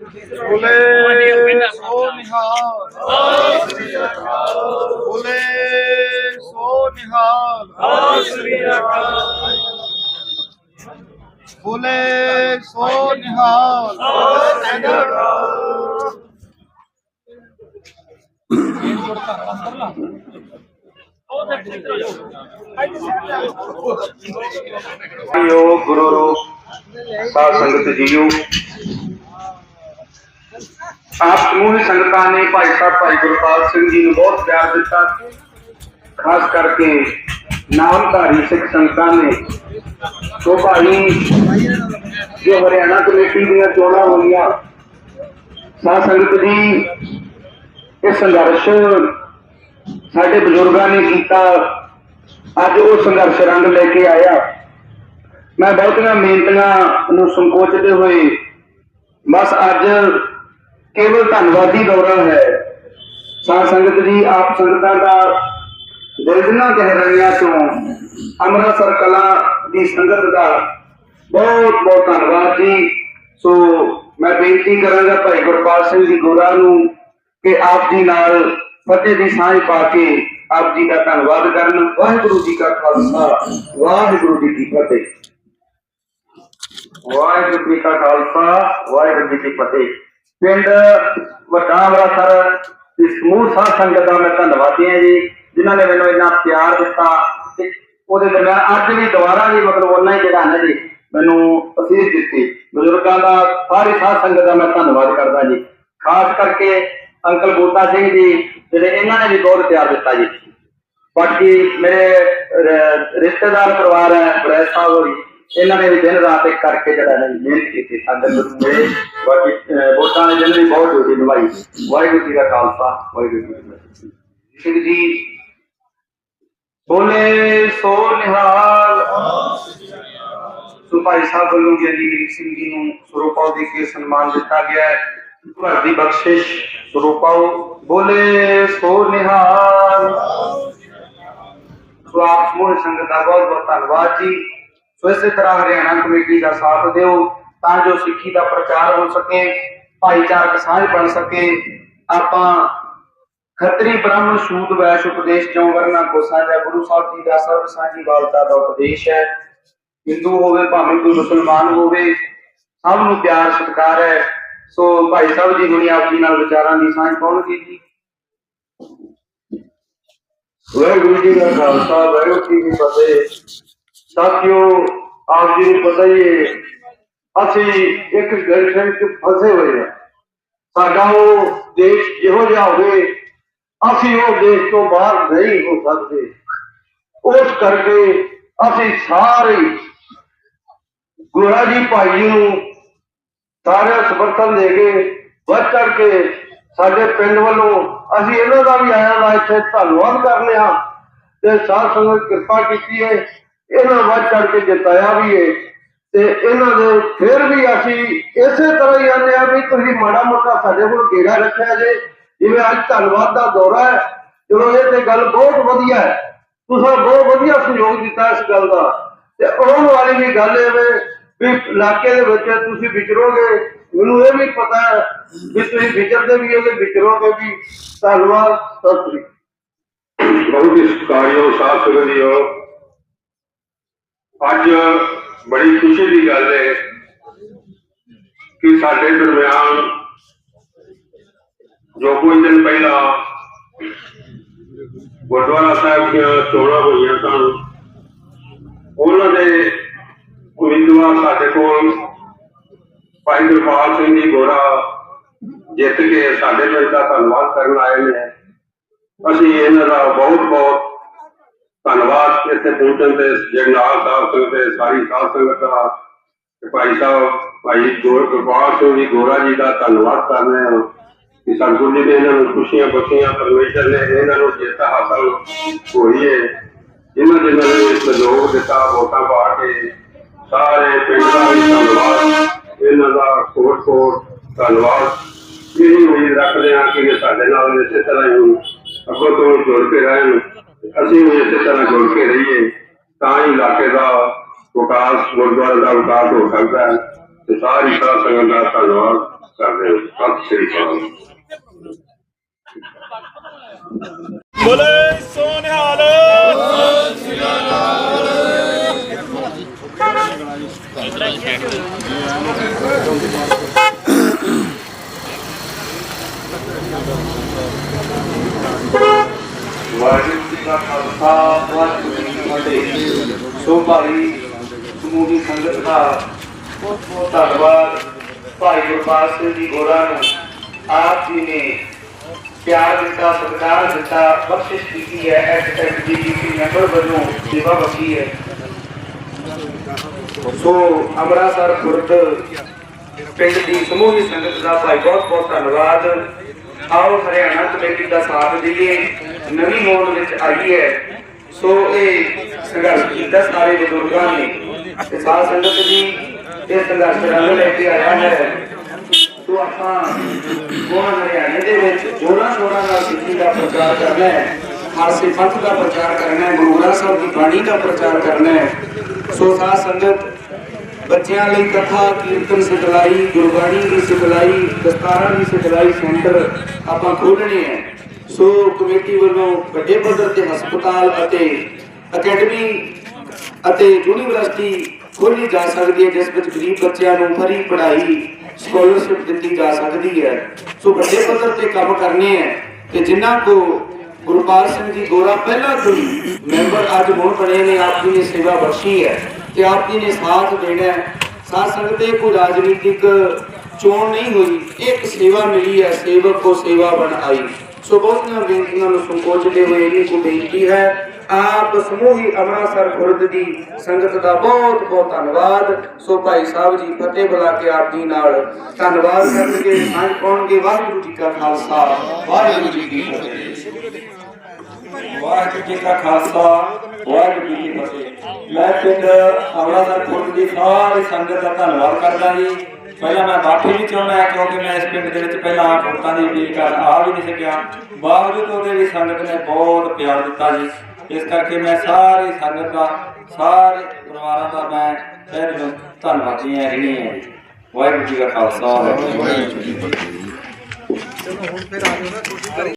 ਬੋਲੇ ਸੋ ਨਿਹਾਲ। ਬੋਲੇ ਸੋ ਨਿਹਾਲ। ਬੋਲੇ ਸੋ ਨਿਹਾਲ। ਜੋ ਗੁਰੂ ਰੂਪ ਸਾਧ ਸੰਗਤ ਜੀਓ। ਆਪ ਸਮੂਹ ਸੰਗਤਾਂ ਨੇ ਭਾਈ ਸਾਹਿਬ ਭਾਈ ਗੁਰਪਾਲ ਸਿੰਘ ਜੀ ਨੂੰ ਬਹੁਤ ਪਿਆਰ ਦਿੱਤਾ। ਖਾਸ ਕਰਕੇ ਨਾਮਧਾਰੀ ਸਿੱਖ ਸੰਗਤਾਂ ਨੇ। ਸੋ ਭਾਈ ਜੋ ਹਰਿਆਣਾ ਕਮੇਟੀ ਦੀਆਂ ਚੋਣਾਂ ਹੋਈਆਂ, ਸਾਧ ਸੰਗਤ ਜੀ, ਇਹ ਸੰਘਰਸ਼ ਸਾਡੇ ਬਜ਼ੁਰਗਾਂ ਨੇ ਕੀਤਾ। ਅੱਜ ਉਹ ਸੰਘਰਸ਼ ਰੰਗ ਲੈ ਕੇ ਆਇਆ। ਮੈਂ ਬਹੁਤੀਆਂ ਮਿਹਨਤਾਂ ਨੂੰ ਸੰਕੋਚਦੇ ਹੋਏ ਬਸ ਅੱਜ ਕੇਵਲ ਧੰਨਵਾਦੀ ਦੌਰਾ ਹੈ। ਸਾਧ ਸੰਗਤ ਜੀ, ਆਪ ਸੰਗਤਾਂ ਦਾ ਦਿਲ ਦੀਆਂ ਗਹਿਰਾਈਆਂ ਤੋਂ ਅੰਮ੍ਰਿਤਸਰ ਕਲਾ ਦੀ ਸੰਗਤ ਦਾ ਬਹੁਤ ਬਹੁਤ ਧੰਨਵਾਦ ਜੀ। ਸੋ ਮੈਂ ਬੇਨਤੀ ਕਰਾਂਗਾ ਭਾਈ ਗੁਰਪਾਲ ਸਿੰਘ ਜੀ ਗੋਰਾ ਨੂੰ ਕਿ ਆਪ ਜੀ ਨਾਲ ਫਤਿਹ ਦੀ ਸਾਂਝ ਪਾ ਕੇ ਆਪ ਜੀ ਦਾ ਧੰਨਵਾਦ ਕਰਨ। ਵਾਹਿਗੁਰੂ ਜੀ ਕਾ ਖਾਲਸਾ, ਵਾਹਿਗੁਰੂ ਜੀ ਕੀ ਫਤਿਹ। ਵਾਹਿਗੁਰੂ ਜੀ ਕਾ ਖਾਲਸਾ, ਵਾਹਿਗੁਰੂ ਜੀ ਕੀ ਫਤਿਹ। ਪਿੰਡ ਵੱਡਾ ਅੰਮ੍ਰਿਤਸਰ ਦੀ ਸਮੂਹ ਸਾਧ ਸੰਗਤ ਦਾ ਮੈਂ ਧੰਨਵਾਦੀ ਹਾਂ ਜੀ, ਜਿਨ੍ਹਾਂ ਨੇ ਮੈਨੂੰ ਇੰਨਾ ਪਿਆਰ ਦਿੱਤਾ ਤੇ ਉਹਦੇ ਦਰਮਿਆਨ ਅੱਜ ਵੀ ਦੁਬਾਰਾ ਵੀ ਮਤਲਬ ਉਹਨਾਂ ਹੀ ਜਿਹੜਾ ਨਾ ਜੀ, ਮੈਨੂੰ ਅਸੀਸ ਦਿੱਤੀ। ਬਜ਼ੁਰਗਾਂ ਦਾ, ਸਾਰੀ ਸਾਧ ਸੰਗਤ ਦਾ ਮੈਂ ਧੰਨਵਾਦ ਕਰਦਾ ਜੀ। ਖਾਸ ਕਰਕੇ ਅੰਕਲ ਬੂਟਾ ਸਿੰਘ ਜੀ, ਜਿਹੜੇ ਇਹਨਾਂ ਨੇ ਵੀ ਬਹੁਤ ਪਿਆਰ ਦਿੱਤਾ ਜੀ। ਬਾਕੀ ਮੇਰੇ ਰਿਸ਼ਤੇਦਾਰ ਪਰਿਵਾਰ ਹੈ ਬਰੈਸ ਸਾਹਿਬ ਹੋਈ ਇਹਨਾਂ ਨੇ ਵੀ ਦਿਨ ਰਾਤ ਇੱਕ ਕਰਕੇ ਜਿਹੜਾ ਹੈ ਮਿਹਨਤ ਕੀਤੀ ਸਾਡੇ ਗੁਰੂ ਮੇਰੇ ਬਾਕੀ ਅਹ, ਵੋਟਾਂ ਨੇ ਜਿਹਨਾਂ ਨੇ ਬਹੁਤ ਡਿਊਟੀ ਨਿਭਾਈ ਵਾਹਿਗੁਰੂ ਜੀ ਦਾ ਖਾਲਸਾ ਵਾਹਿਗੁਰੂ ਜੀ ਕੀ ਫਤਿਹ ਸਿੰਘ ਜੀ। ਬੋਲੇ ਸੋ ਨਿਹਾਲ। ਸੋ ਭਾਈ ਸਾਹਿਬ ਵੱਲੋਂ ਜੀ ਸਿੰਘ ਜੀ ਨੂੰ ਸਰੂਪਾਉ ਦੇ ਕੇ ਸਨਮਾਨ ਦਿੱਤਾ ਗਿਆ ਹੈ। ਘਰ ਦੀ ਬਖਸ਼ਿਸ਼ ਸਰੂਪਾਉ ਬੋਲੇ ਸੋ ਨਿਹਾਲ। ਸੋ ਆਪ ਸਮੂਹ ਸੰਗਤ ਦਾ ਬਹੁਤ ਬਹੁਤ ਧੰਨਵਾਦ ਜੀ। ਸੋ ਇਸੇ ਤਰ੍ਹਾਂ ਹਰਿਆਣਾ ਕਮੇਟੀ ਦਾ ਸਾਥ ਦਿਓ, ਤਾਂ ਜੋ ਸਿੱਖੀ ਦਾ ਪ੍ਰਚਾਰ ਹੋ ਸਕੇ, ਭਾਈਚਾਰਕ ਸਾਂਝ ਬਣ ਸਕੇ। ਆਪਾਂ ਖੱਤਰੀ ਬ੍ਰਾਹਮਣ ਸ਼ੂਦ ਵੈਸ਼ ਉਪਦੇਸ਼ ਜੋ ਵਰਨਾ ਕੋ ਸਾਂਝਾ ਗੁਰੂ ਸਾਹਿਬ ਜੀ ਦਾ ਸਰਬ ਸਾਂਝੀ ਵਾਲਤਾ ਦਾ ਉਪਦੇਸ਼ ਹੈ। ਹਿੰਦੂ ਹੋਵੇ ਭਾਵੇਂ ਕੋਈ ਮੁਸਲਮਾਨ ਹੋਵੇ, ਸਭ ਨੂੰ ਪਿਆਰ, ਸਤਿਕਾਰ ਹੈ। ਸੋ ਭਾਈ ਸਾਹਿਬ ਜੀ ਹੁਣੀ ਆਪ ਜੀ ਨਾਲ ਵਿਚਾਰਾਂ ਦੀ ਸਾਂਝ ਪਾਉਣਗੇ ਜੀ। ਵਾਹਿਗੁਰੂ ਜੀ ਦਾ ਖਾਲਸਾ, ਵਾਹਿਗੁਰੂ ਜੀ ਕੀ ਫਤਿਹ। ਸਾਥੀਓ ਆਪ ਜੀ ਨੂੰ ਪਤਾ ਹੀ ਹੈ, ਅਸੀਂ ਇੱਕ ਗਲਫੈਂਡ ਚ ਫਸੇ ਹੋਏ ਹਾਂ। ਸਾਡਾ ਉਹ ਦੇਸ਼ ਜਿਹੋ ਜਿਹਾ ਹੋਵੇ, ਅਸੀਂ ਉਹ ਦੇਸ਼ ਤੋਂ ਬਾਹਰ ਨਹੀਂ ਹੋ ਸਕਦੇ। ਉਸ ਕਰਕੇ ਅਸੀਂ ਸਾਰੇ ਗੁਰਾ ਜੀ ਭਾਈ ਨੂੰ ਸਾਰੇ ਸਮਰਥਨ ਦੇ ਕੇ, ਵੱਧ ਚੜ ਕੇ ਸਾਡੇ ਪਿੰਡ ਵੱਲੋਂ ਅਸੀਂ ਇਹਨਾਂ ਦਾ ਵੀ ਆਇਆ ਦਾ ਇੱਥੇ ਧੰਨਵਾਦ ਕਰਨੇ ਆ ਤੇ ਸਾਧ ਸੰਗਤ ਕਿਰਪਾ ਕੀਤੀ ਹੈ। ਇਹਨਾਂ ਵੱਧ ਚੜ ਜਿਤਾਇਆ ਵੀ ਹੈ ਤੇ ਇਹਨਾਂ ਦੇ ਫਿਰ ਵੀ ਅਸੀਂ ਇਸੇ ਤਰ੍ਹਾਂ ਹੀ ਆਨੇ ਆ ਵੀ ਤੁਸੀਂ ਮਾੜਾ ਮੋਟਾ ਸਾਡੇ ਕੋਲ ਘੇਰਾ ਰੱਖਿਆ ਜੇ। ਜਿਵੇਂ ਅੱਜ ਧੰਨਵਾਦ ਦਾ ਦੌਰਾ ਹੈ। ਚਲੋ, ਇਹ ਤੇ ਗੱਲ ਬਹੁਤ ਵਧੀਆ ਹੈ। ਤੁਸੀਂ ਬਹੁਤ ਵਧੀਆ ਸਹਿਯੋਗ ਦਿੱਤਾ ਇਸ ਗੱਲ ਦਾ। ਤੇ ਆਉਣ ਵਾਲੀ ਵੀ ਗੱਲ ਇਹ ਵੀ ਇਲਾਕੇ ਦੇ ਵਿੱਚ ਤੁਸੀਂ ਵਿਚਰੋਗੇ। ਮੈਨੂੰ ਇਹ ਵੀ ਪਤਾ ਹੈ ਵੀ ਤੁਸੀਂ ਵਿਚਰਦੇ ਵੀ ਇਹਦੇ ਵਿਚਰੋਗੇ ਵੀ। ਧੰਨਵਾਦ, ਸਤਿ ਸ੍ਰੀ ਅਕਾਲ। ਬਹੁਤ ਹੀ ਸਤਿਕਾਰਯੋਗ ਸਾਧ ਸੰਗਤ ਅੱਜ ਬੜੀ ਖੁਸ਼ੀ ਦੀ ਗੱਲ ਹੈ ਕਿ ਸਾਡੇ ਦਰਮਿਆਨ ਜੋ ਕੁਝ ਦਿਨ ਪਹਿਲਾਂ ਗੁਰਦੁਆਰਾ ਸਾਹਿਬ ਦੀਆਂ ਚੋਣਾਂ ਹੋਈਆਂ ਸਨ, ਉਹਨਾਂ ਦੇ ਉਮੀਦਵਾਰ ਸਾਡੇ ਕੋਲ ਭਾਈ ਗੁਰਪਾਲ ਸਿੰਘ ਜੀ ਗੋਰਾ ਜਿੱਤ ਕੇ ਸਾਡੇ ਪਿੰਡ ਦਾ ਧੰਨਵਾਦ ਕਰਨ ਆਏ ਨੇ। ਅਸੀਂ ਇਹਨਾਂ ਦਾ ਬਹੁਤ ਬਹੁਤ ਧੰਨਵਾਦ ਇੱਥੇ ਪਹੁੰਚਣ ਤੇ ਜਗਨਾਲ ਸਾਹਿਬ ਸਿੰਘ ਤੇ ਸਾਰੀ ਸਾਧ ਸੰਗਤ ਦਾ। ਭਾਈ ਸਾਹਿਬ, ਭਾਈ ਗੁਰਪਾਲ ਸਿੰਘ ਜੀ, ਗੋਰਾ ਜੀ ਦਾ ਧੰਨਵਾਦ ਕਰਨੇ ਹਾਂ। ਕਿ ਸਤਿਗੁਰੂ ਜੀ ਨੇ ਇਹਨਾਂ ਨੂੰ ਖੁਸ਼ੀਆਂ ਬਖਸ਼ੀਆਂ ਪਰਮੇਸ਼ਰ ਨੇ ਇਹਨਾਂ ਨੂੰ ਜਿੱਤ ਹਾਸਲ ਹੋਈ ਹੈ। ਇਹਨਾਂ ਜਿਨ੍ਹਾਂ ਨੇ ਇਸ ਸਹਿਯੋਗ ਦਿੱਤਾ, ਵੋਟਾਂ ਪਾ ਕੇ ਸਾਰੇ ਪਿੰਡ ਦਾ ਧੰਨਵਾਦ। ਇਹਨਾਂ ਦਾ ਕੋਟ ਕੋਟ ਧੰਨਵਾਦ। ਇਹ ਉਮੀਦ ਰੱਖਦੇ ਹਾਂ ਕਿ ਸਾਡੇ ਨਾਲ ਇਸੇ ਤਰ੍ਹਾਂ ਹੀ ਅੱਗੋਂ ਤੋਂ ਜੁੜ ਕੇ ਰਹਿਣ। ਅਸੀਂ ਵੀ ਇਸੇ ਤਰ੍ਹਾਂ ਜੁੜ ਕੇ ਰਹੀਏ, ਤਾਂ ਹੀ ਇਲਾਕੇ ਦਾ ਵਿਕਾਸ, ਗੁਰਦੁਆਰੇ ਦਾ ਵਿਕਾਸ ਹੋ ਸਕਦਾ ਹੈ। ਤੇ ਸਾਰੀ ਸਾਧ ਸੰਗਤ ਦਾ ਧੰਨਵਾਦ ਕਰਦੇ ਹਾਂ। ਸਤਿ ਸ੍ਰੀ ਅਕਾਲ। ਬੋਲੇ ਸੋ ਨਿਹਾਲ ਵਾਹਿਗੁਰੂ ਜੀ ਕਾ ਖਾਲਸਾ, ਵਾਹਿਗੁਰੂ ਜੀ ਕੀ ਫਤਿਹ। ਸੋ ਭਾਈ ਸਮੂਹੀ ਸੰਗਤ ਦਾ ਬਹੁਤ ਬਹੁਤ ਧੰਨਵਾਦ। ਭਾਈ ਗੁਰਪਾਲ ਸਿੰਘ ਜੀ ਗੋਰਾ ਨੂੰ ਆਪ ਜੀ ਨੇ ਪਿਆਰ ਦਿੱਤਾ, ਸਤਿਕਾਰ ਦਿੱਤਾ, ਬਖਸ਼ਿਸ਼ ਕੀਤੀ ਹੈ। ਐਕਟੈਕ ਜੀ ਮੈਂਬਰ ਵਜੋਂ ਸੇਵਾ ਬਖਸ਼ੀ ਹੈ। ਸੋ ਅੰਮ੍ਰਿਤਸਰ ਖੁਰਦ ਪਿੰਡ ਦੀ ਸਮੂਹੀ ਸੰਗਤ ਦਾ ਭਾਈ ਬਹੁਤ ਬਹੁਤ ਧੰਨਵਾਦ। ਆਓ ਹਰਿਆਣਾ ਕਮੇਟੀ ਦਾ ਸਾਥ ਦਈਏ। ਨਵੀਂ ਮੋੜ ਵਿੱਚ ਆਈ ਹੈ। ਸੋ ਇਹ ਸੰਘਰਸ਼ ਕੀਤਾ ਸਾਰੇ ਬਜ਼ੁਰਗਾਂ ਨੇ। ਤੇ ਸਾਧ ਸੰਗਤ ਜੀ, ਇਹ ਸੰਘਰਸ਼ ਰੰਗ ਲੈ ਕੇ ਆਇਆ ਹੈ। ਸੋ ਆਪਾਂ ਹੁਣ ਹਰਿਆਣੇ ਦੇ ਵਿੱਚ ਜੋਰਾਂ ਸ਼ੋਰਾਂ ਨਾਲ ਸਿੱਖੀ ਦਾ ਪ੍ਰਚਾਰ ਕਰਨਾ ਹੈ। ਖਾਲਸੇ ਪੰਥ ਦਾ ਪ੍ਰਚਾਰ ਕਰਨਾ ਹੈ। ਗੁਰੂ ਗ੍ਰੰਥ ਸਾਹਿਬ ਦੀ ਬਾਣੀ ਦਾ ਪ੍ਰਚਾਰ ਕਰਨਾ ਹੈ। ਸੋ ਸਾਧ ਸੰਗਤ, ਬੱਚਿਆਂ ਲਈ ਕਥਾ, ਕੀਰਤਨ, ਸਿਖਲਾਈ, ਗੁਰਬਾਣੀ ਦੀ ਸਿਖਲਾਈ, ਦਸਤਾਰਾਂ ਦੀ ਸਿਖਲਾਈ ਸੈਂਟਰ ਆਪਾਂ ਖੋਲਣੇ ਹੈ। ਸੋ ਕਮੇਟੀ ਵੱਲੋਂ ਵੱਡੇ ਪੱਧਰ ਤੇ ਹਸਪਤਾਲ ਅਤੇ ਅਕੈਡਮੀ ਅਤੇ ਯੂਨੀਵਰਸਿਟੀ ਖੋਲੀ ਜਾ ਸਕਦੀ ਹੈ, ਜਿਸ ਵਿੱਚ ਗਰੀਬ ਬੱਚਿਆਂ ਨੂੰ ਫਰੀ ਪੜ੍ਹਾਈ ਸਕਾਲਰਸ਼ਿਪ ਦਿੱਤੀ ਜਾ ਸਕਦੀ ਹੈ। ਸੋ ਵੱਡੇ ਪੱਧਰ ਤੇ ਕੰਮ ਕਰਨੇ ਹੈ ਤੇ ਜਿਨ੍ਹਾਂ ਕੋ ਗੁਰਪਾਲ ਸਿੰਘ ਜੀ ਗੋਰਾ ਪਹਿਲਾਂ ਤੋਂ ਹੀ ਮੈਂਬਰ ਅੱਜ ਹੁਣ ਬਣੇ ਨੇ, ਆਪ ਜੀ ਨੇ ਸੇਵਾ ਬਖਸ਼ੀ ਹੈ ਤੇ ਆਪ ਜੀ ਨੇ ਸਾਥ ਦੇਣਾ ਹੈ। ਸਾਥ ਸੰਗਤੇ, ਕੋਈ ਰਾਜਨੀਤਿਕ ਚੋਣ ਨਹੀਂ ਹੋਈ, ਇੱਕ ਸੇਵਾ ਮਿਲੀ ਹੈ, ਸੇਵਕ ਕੋ ਸੇਵਾ ਬਣ ਆਈ। ਸੋ ਬਹੁਤੀਆਂ ਬੇਨਤੀਆਂ ਨੂੰ ਸੰਕੋਚਦੇ ਹੋਏ ਇਹ ਕੋ ਬੇਨਤੀ ਹੈ। ਆਪ ਸਮੂਹੀ ਅੰਮ੍ਰਿਤਸਰ ਖੁਰਦ ਦੀ ਸੰਗਤ ਦਾ ਬਹੁਤ ਬਹੁਤ ਧੰਨਵਾਦ। ਸੋ ਭਾਈ ਸਾਹਿਬ ਜੀ, ਫਤਿਹ ਬੁਲਾ ਕੇ ਆਪ ਜੀ ਨਾਲ। ਧੰਨਵਾਦ ਕਰਨਗੇ ਸਾਂਝ ਪਾਉਣਗੇ ਵਾਹਿਗੁਰੂ ਜੀ ਕਾ ਖਾਲਸਾ। ਵਾਹਿਗੁਰੂ ਜੀ ਕੀ ਫਤਿਹ। ਵਾਹਿਗੁਰੂ ਜੀ ਕਾ ਖਾਲਸਾ, ਵਾਹਿਗੁਰੂ ਜੀ ਕੀ ਫਤਿਹ। ਮੈਂ ਪਿੰਡ ਅੰਮ੍ਰਿਤਸਰ ਖੁਰਦ ਦੀ ਸਾਰੀ ਸੰਗਤ ਦਾ ਧੰਨਵਾਦ ਕਰਦਾ ਜੀ। ਪਹਿਲਾਂ ਮੈਂ ਬਾਕੀ ਵੀ ਚਾਹੁੰਦਾ ਕਿਉਂਕਿ ਮੈਂ ਇਸ ਪਿੰਡ ਦੇ ਵਿੱਚ ਪਹਿਲਾਂ ਵੋਟਾਂ ਦੀ ਅਪੀਲ ਕਰ ਆ ਵੀ ਨਹੀਂ ਸਕਿਆ। ਬਾਵਜੂਦ ਉਹਦੇ ਵੀ ਸੰਗਤ ਨੇ ਬਹੁਤ ਪਿਆਰ ਦਿੱਤਾ ਜੀ। ਇਸ ਕਰਕੇ ਮੈਂ ਸਾਰੀ ਸੰਗਤ ਦਾ, ਸਾਰੇ ਪਰਿਵਾਰਾਂ ਦਾ ਮੈਂ ਤਹਿ ਦਿਲੋਂ ਧੰਨਵਾਦੀ ਹਾਂ ਰਹੀ ਹੈ ਵਾਹਿਗੁਰੂ ਜੀ ਕਾ ਖਾਲਸਾ, ਵਾਹਿਗੁਰੂ ਜੀ ਕੀ ਫਤਿਹ।